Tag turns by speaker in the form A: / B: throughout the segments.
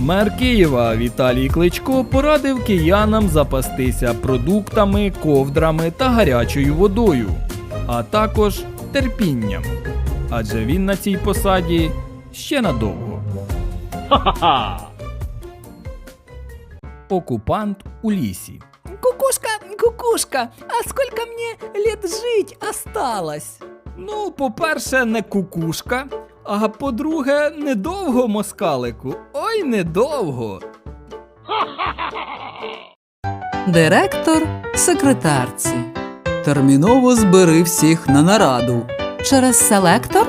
A: Мер Києва Віталій Кличко порадив киянам запастися продуктами, ковдрами та гарячою водою, а також терпінням. Адже він на цій посаді ще надовго. Окупант у лісі.
B: Кукушка, кукушка, а сколько мне лет жить осталось?
A: Ну, по-перше, не кукушка, а по-друге, недовго москалику. Ой, недовго.
C: Директор секретарці. Терміново збери всіх на нараду.
B: Через селектор?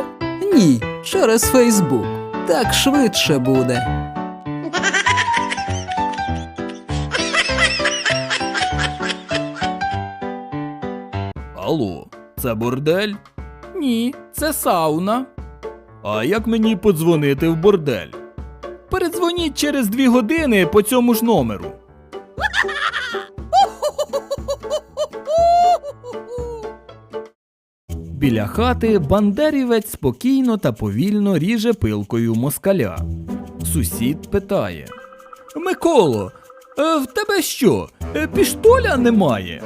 C: Ні, через Фейсбук. Так швидше буде.
A: Алло, це бордель?
B: Ні, це сауна.
A: А як мені подзвонити в бордель? Передзвоніть через дві години по цьому ж номеру. Біля хати бандерівець спокійно та повільно ріже пилкою москаля. Сусід питає: Миколо, е, в тебе що? е, Піштоля немає?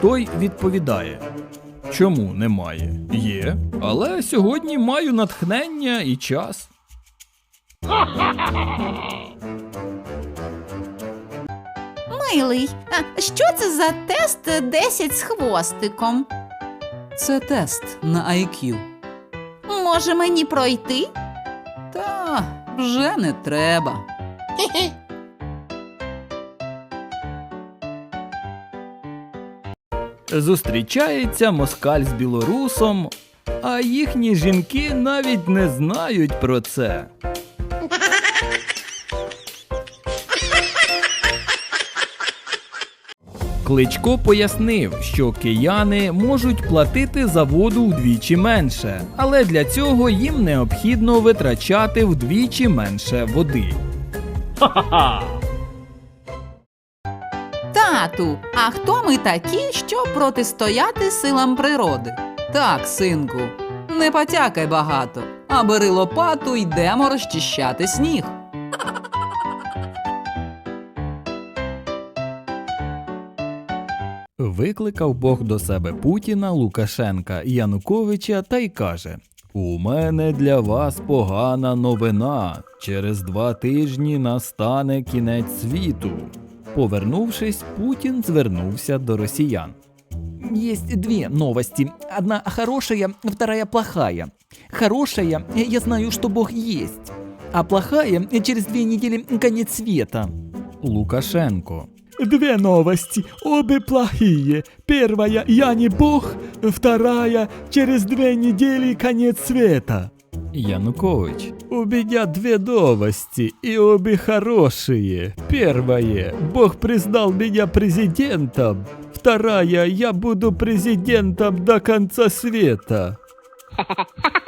A: Той відповідає: Чому немає? Є, але сьогодні маю натхнення і час.
D: Милий, а що це за тест 10 з хвостиком?
C: Це тест на IQ.
D: Може мені пройти?
C: Та вже не треба.
A: Зустрічається москаль з білорусом, а їхні жінки навіть не знають про це. Кличко пояснив, що кияни можуть платити за воду вдвічі менше, але для цього їм необхідно витрачати вдвічі менше води.
D: Тату, а хто ми такі, щоб протистояти силам природи?
C: Так, синку, не потякай багато, а бери лопату йдемо розчищати сніг.
A: Викликав Бог до себе Путіна, Лукашенка, Януковича та й каже: У мене для вас погана новина. Через два тижні настане кінець світу. Повернувшись, Путін звернувся до росіян.
B: Есть две новости. Одна хорошая, вторая плохая. Хорошая, я знаю, что Бог есть. А плохая, через две недели конец света.
A: Лукашенко.
E: Две новости, обе плохие. Первая «Я не Бог», вторая «Через две недели конец света».
A: Янукович.
E: У меня две новости, и обе хорошие. Первая «Бог признал меня президентом». Вторая «Я буду президентом до конца света».